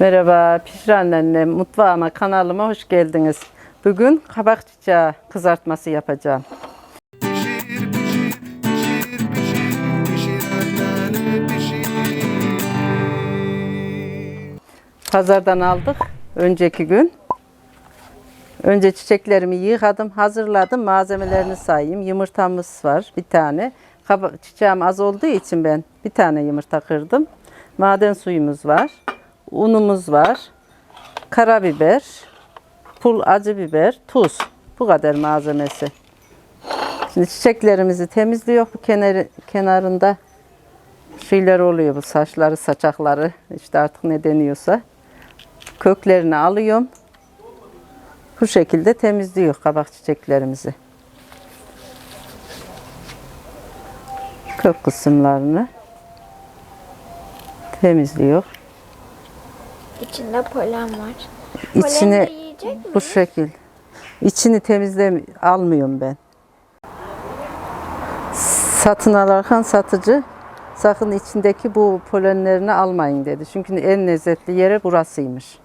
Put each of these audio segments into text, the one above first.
Merhaba, Pişir Annemle mutfağıma, kanalıma hoş geldiniz. Bugün kabak çiçeği kızartması yapacağım. Pazardan aldık önceki gün. Önce çiçeklerimi yıkadım, hazırladım. Malzemelerini sayayım. Yumurtamız var bir tane. Çiçeğim az olduğu için ben bir tane yumurta kırdım. Maden suyumuz var. Unumuz var. Karabiber, pul acı biber, tuz. Bu kadar malzemesi. Şimdi çiçeklerimizi temizliyor. Bu kenarı, kenarında şeyler oluyor bu saçları, saçakları işte artık ne deniyorsa. Köklerini alıyorum. Bu şekilde temizliyor kabak çiçeklerimizi. Kök kısımlarını temizliyor. İçinde polen var. İçini bu şekil. İçini temizle almıyorum ben. Satın alırken satıcı sakın içindeki bu polenlerini almayın dedi. Çünkü en lezzetli yeri burasıymış.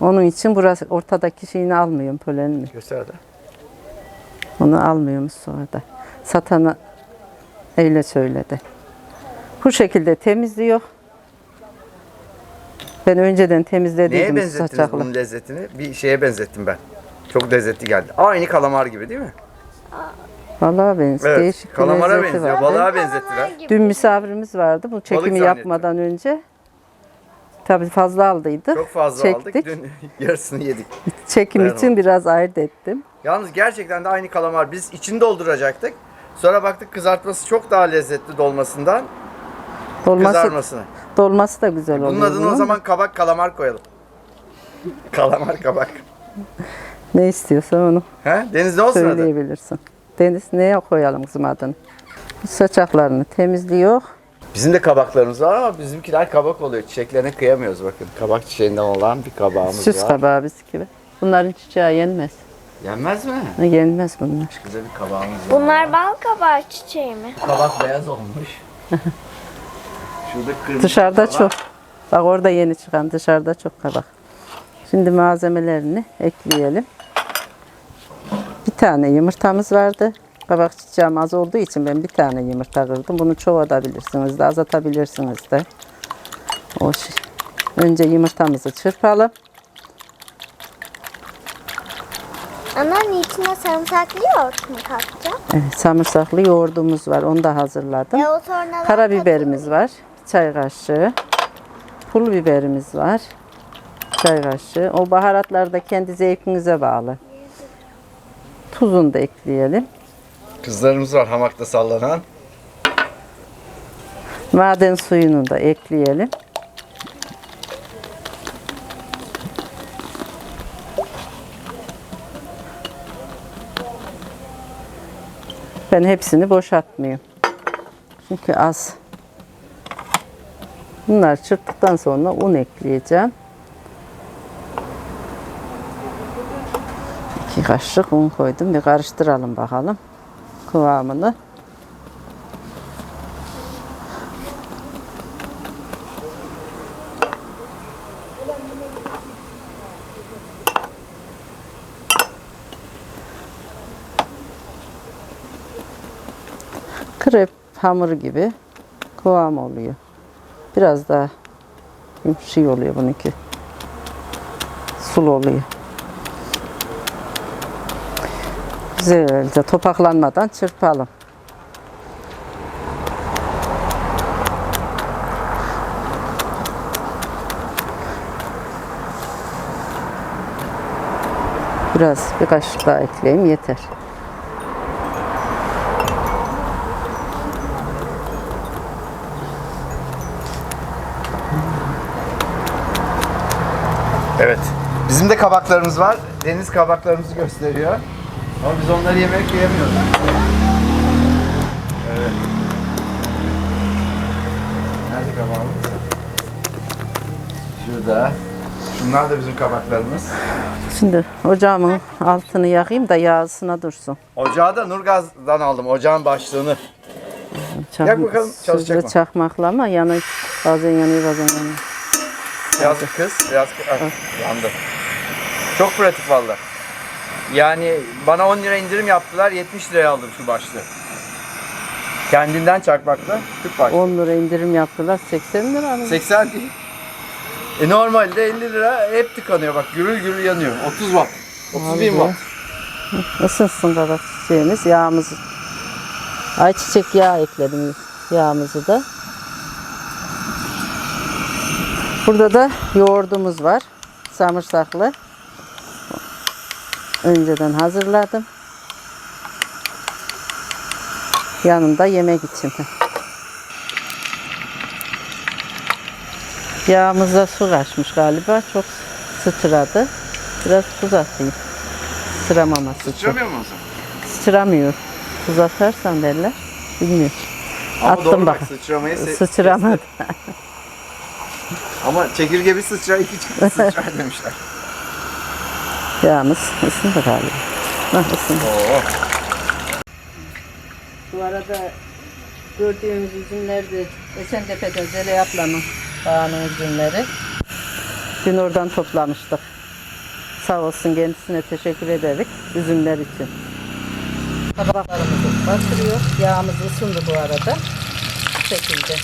Onun için burası ortadaki şeyini almıyorum polenini. Göster de. Onu almıyormuş sonra da. Satana öyle söyledi. Bu şekilde temizliyor. Ben önceden Neye temizlediydim benzettiniz saçakla. bunun lezzetini? Bir şeye benzettim ben. Çok lezzetli geldi. Aynı kalamar gibi değil mi? Vallahi benziyor. Evet. Değişik kalamara benziyor. var. Balığa benzettiler. Dün misafirimiz vardı bu çekimi yapmadan önce. Tabii fazla aldıydık. Çok fazla Çektik. aldık. Dün yarısını yedik. Çekim Ben için biraz ayırt ettim. Yalnız gerçekten de aynı kalamar. Biz içini dolduracaktık. Sonra baktık kızartması çok daha lezzetli dolmasından Dolması, kızarmasına. dolması da güzel oluyor. Bunun adını o zaman kabak kalamar koyalım. kalamar kabak. Ne istiyorsan onu He? Deniz ne olsun adı? söyleyebilirsin. Deniz neye koyalım kızım adını? Saçaklarını temizliyor. Bizim de kabaklarımız var ama bizimkiler kabak oluyor. Çiçeklerine kıyamıyoruz bakın. Kabak çiçeğinden olan bir kabağımız Süs var. kabağı biz gibi. Bunların çiçeği yenmez. Yenmez mi? Yenmez bunlar. Güzel bir kabağımız var. Bunlar bal kabağı çiçeği mi? Kabak beyaz olmuş. Şurada kırmızı Dışarıda kabak. çok. Bak orada yeni çıkan dışarıda çok kabak. Şimdi malzemelerini ekleyelim. Bir tane yumurtamız vardı. Kabak çiçeğim az olduğu için ben bir tane yumurta kırdım. Bunu çoğaltabilirsiniz de azaltabilirsiniz de. O. Önce yumurtamızı çırpalım. Anneanne içine sarımsaklı yoğurt mu katacağım? Evet, samırsaklı yoğurdumuz var. Onu da hazırladım. E o Karabiberimiz var. Çay kaşığı. Pul biberimiz var. Çay kaşığı. O baharatlar da kendi zevkinize bağlı. Tuzunu da ekleyelim. Kızlarımız var hamakta sallanan. Maden suyunu da ekleyelim. Ben hepsini boşaltmıyorum. Çünkü az. Bunlar çırptıktan sonra un ekleyeceğim. İki kaşık un koydum. Bir karıştıralım bakalım kıvamını. krep hamuru gibi kıvam oluyor. Biraz daha şey oluyor bununki. Sulu oluyor. Güzelce topaklanmadan çırpalım. Biraz bir kaşık daha ekleyeyim yeter. Evet. Bizim de kabaklarımız var. Deniz kabaklarımızı gösteriyor. Ama biz onları yemek yiyemiyoruz. Evet. Nerede kabağımız? Şurada. Şunlar da bizim kabaklarımız. Şimdi ocağımın altını yakayım da yağsına dursun. Ocağı da Nurgaz'dan aldım. Ocağın başlığını. Çak- Yak bakalım, çalışacak mı? çakmakla ama yanıyor. Bazen yanıyor bazen yanıyor. Biraz kız, kız. Ah, yandı. Çok pratik valla. Yani bana 10 lira indirim yaptılar. 70 liraya aldım şu başlığı. Kendinden çakmakla. Tüp başlığı. 10 lira indirim yaptılar 80 lira mı? 80 değil. E normalde 50 lira hep tıkanıyor bak gürül gürül yanıyor. 30 watt. 30 bin watt. Isınsın kabak çiçeğimiz. Yağımızı. Ayçiçek yağı ekledim yağımızı da. Burada da yoğurdumuz var. Samırsaklı. Önceden hazırladım. Yanında yemek için. Yağımıza su kaçmış galiba. Çok sıçradı. Biraz tuz atayım. Sıçramaması için. Sıçramıyor musun sen? Sıçramıyor. Tuz atarsan derler. Bilmiyorum. Ama Attım doğru bak. bak sıçramayı se- Sıçramadı. Ama çekirge bir sıçrar iki sıçrar demişler. Yağımız ısındı galiba. Hah, ısındı. Oo. Bu arada gördüğümüz üzümler de Esentepe'de Zele ablanın bağının üzümleri. Dün oradan toplamıştık. Sağ olsun kendisine teşekkür ederiz üzümler için. Kabaklarımızı batırıyor. Yağımız ısındı bu arada. Bu şekilde.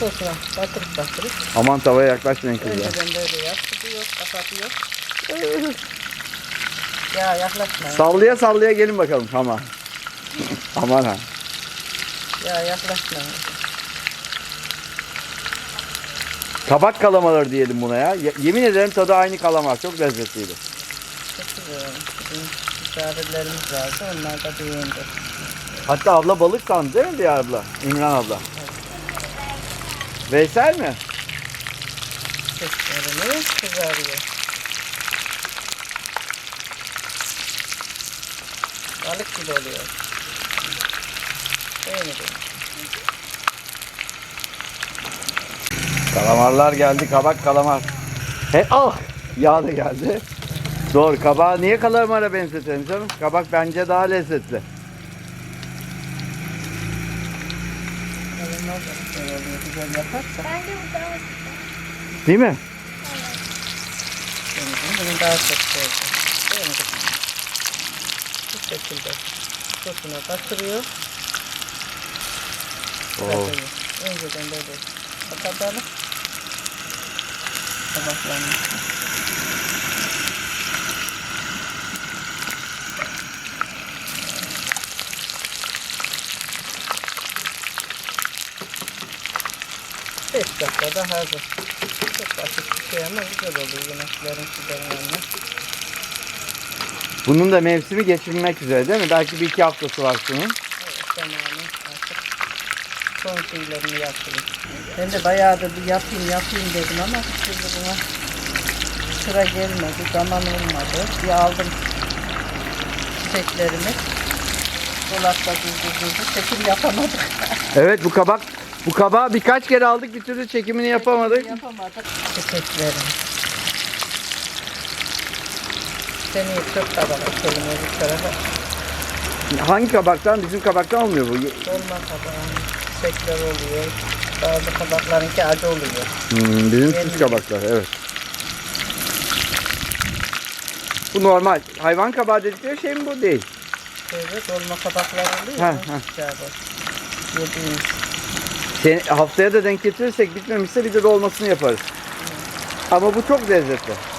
Sosuna batırıp batırıp Aman tavaya yaklaşmayın kızlar. önceden böyle yastıkıyor, kapatıyor. Ya yaklaşmayın. Sallaya sallaya gelin bakalım ama. Aman ha. Ya yaklaşmayın. Kabak kalamaları diyelim buna ya. Ye- Yemin ederim tadı aynı kalamar. Çok lezzetliydi. Çok güzel. Bizim misafirlerimiz vardı. Onlar da beğendi. Hatta abla balık sandı değil mi diğer abla? İmran abla. Veysel mi? Seslerini kızarıyor. Balık gibi oluyor. Beğendim. Kalamarlar geldi. Kabak kalamar. He, ah! Yağ da geldi. Doğru. Kabağı niye kalamara benzetelim canım? Kabak bence daha lezzetli. Değil mi? Benim bunu daha çok sevdim. Bu şekilde sosuna batırıyor. Batırıyor. Önceden böyle kapatalım. Kabaklarını. Beş dakikada hazır. Çok basit bir şey ama güzel oluyor yemeklerin sıcağın yanına. Bunun da mevsimi geçirmek üzere değil mi? Belki bir iki haftası var şunun. Evet, zamanı artık son şeylerini yapayım. Ben de bayağıdır bir yapayım yapayım dedim ama türlü buna sıra gelmedi, zaman olmadı. Bir aldım çiçeklerimi. Dolapta durdu durdu. Çekim yapamadık. Evet bu kabak bu kabağı birkaç kere aldık bir türlü çekimini yapamadık. Yapamadık. Çiçeklerimi. Seni çok tabak atalım öbür tarafa. Hangi kabaktan? Bizim kabaktan olmuyor bu. Dolma kabağı, çiçekler oluyor. Bazı kabaklarınki acı oluyor. Hmm, bizim süs kabaklar evet. Bu normal. Hayvan kabağı dedikleri şey mi bu? Değil. Böyle dolma kabaklar oluyor. Ha, Ha, ha. Yediğimiz. Sen, haftaya da denk getirirsek bitmemişse bir de dolmasını yaparız. Ama bu çok lezzetli.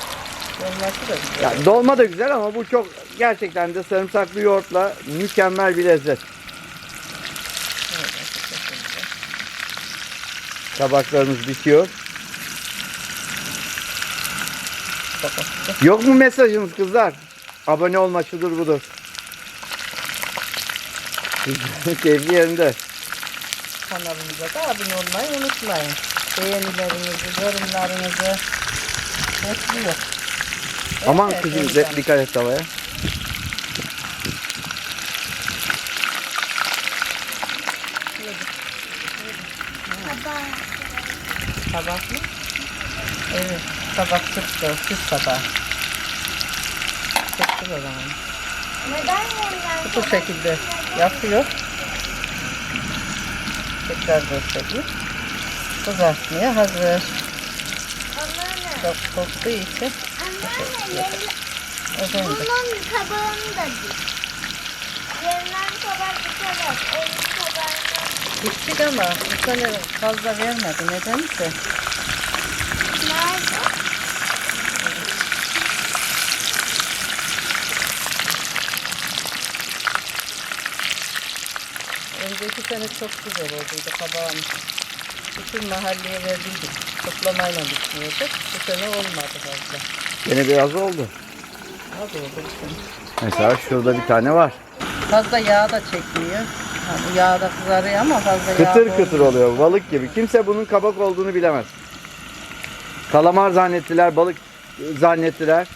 Dolması da güzel. Yani dolma da güzel ama bu çok gerçekten de sarımsaklı yoğurtla mükemmel bir lezzet. Kabaklarımız bitiyor. Yok mu mesajınız kızlar? Abone olma şudur budur. Keyfi yerinde. Kanalımıza da abone olmayı unutmayın. Beğenilerinizi, yorumlarınızı bekliyor. Aman Evet, kızım dikkat et tavaya. kabak. Tabak mı? Evet. Tabak çıktı. Süs tabağı. Çıktı o zaman. Neden Bu şekilde yapıyor. Tekrar göstereyim. Kızartmaya hazır. Çok koktuğu için Anneanne efendim. Bunun kabağını da dik. Yeniden kabak dikelim. Onun kabağını. Gittik ama bu sene fazla vermedi. Nedense. Nerede? Önceki sene çok güzel olduydu kabağımız. Bütün mahalleye verdiydik. Toplamayla bitmiyordu. Bu sene olmadı fazla. Yine biraz oldu. Az oldu bu sene. Mesela şurada bir tane var. Fazla yağ da çekmiyor. Bu yağ da kızarıyor ama fazla yağ Kıtır olmuyor. kıtır oluyor balık gibi. Kimse bunun kabak olduğunu bilemez. Kalamar zannettiler, balık zannettiler.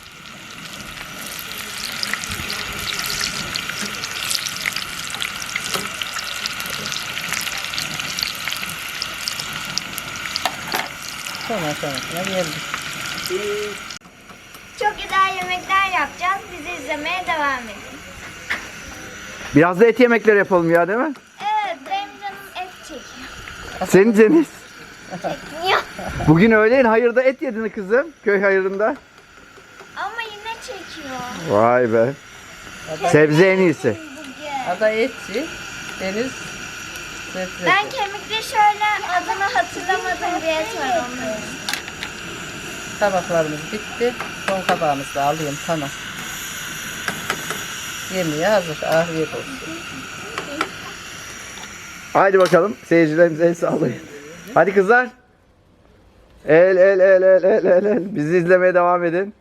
Sonra sonrasına geldik. Çok güzel yemekler yapacağız. Bizi izlemeye devam edin. Biraz da et yemekleri yapalım ya değil mi? Evet benim canım et çekiyor. Senin Deniz. Niye? Bugün öğleyin hayırda et yedin kızım. Köy hayırında. Ama yine çekiyor. Vay be. Sebze en iyisi. Bugün. Ada etçi, deniz sebze. Ben kemikli şöyle adını et var onun. Tabaklarımız bitti. Son kabağımızı da alayım tamam. Yemeğe hazır. Afiyet olsun. Haydi bakalım seyircilerimize el sağlayın. Hadi kızlar. El el el el el el el. Bizi izlemeye devam edin.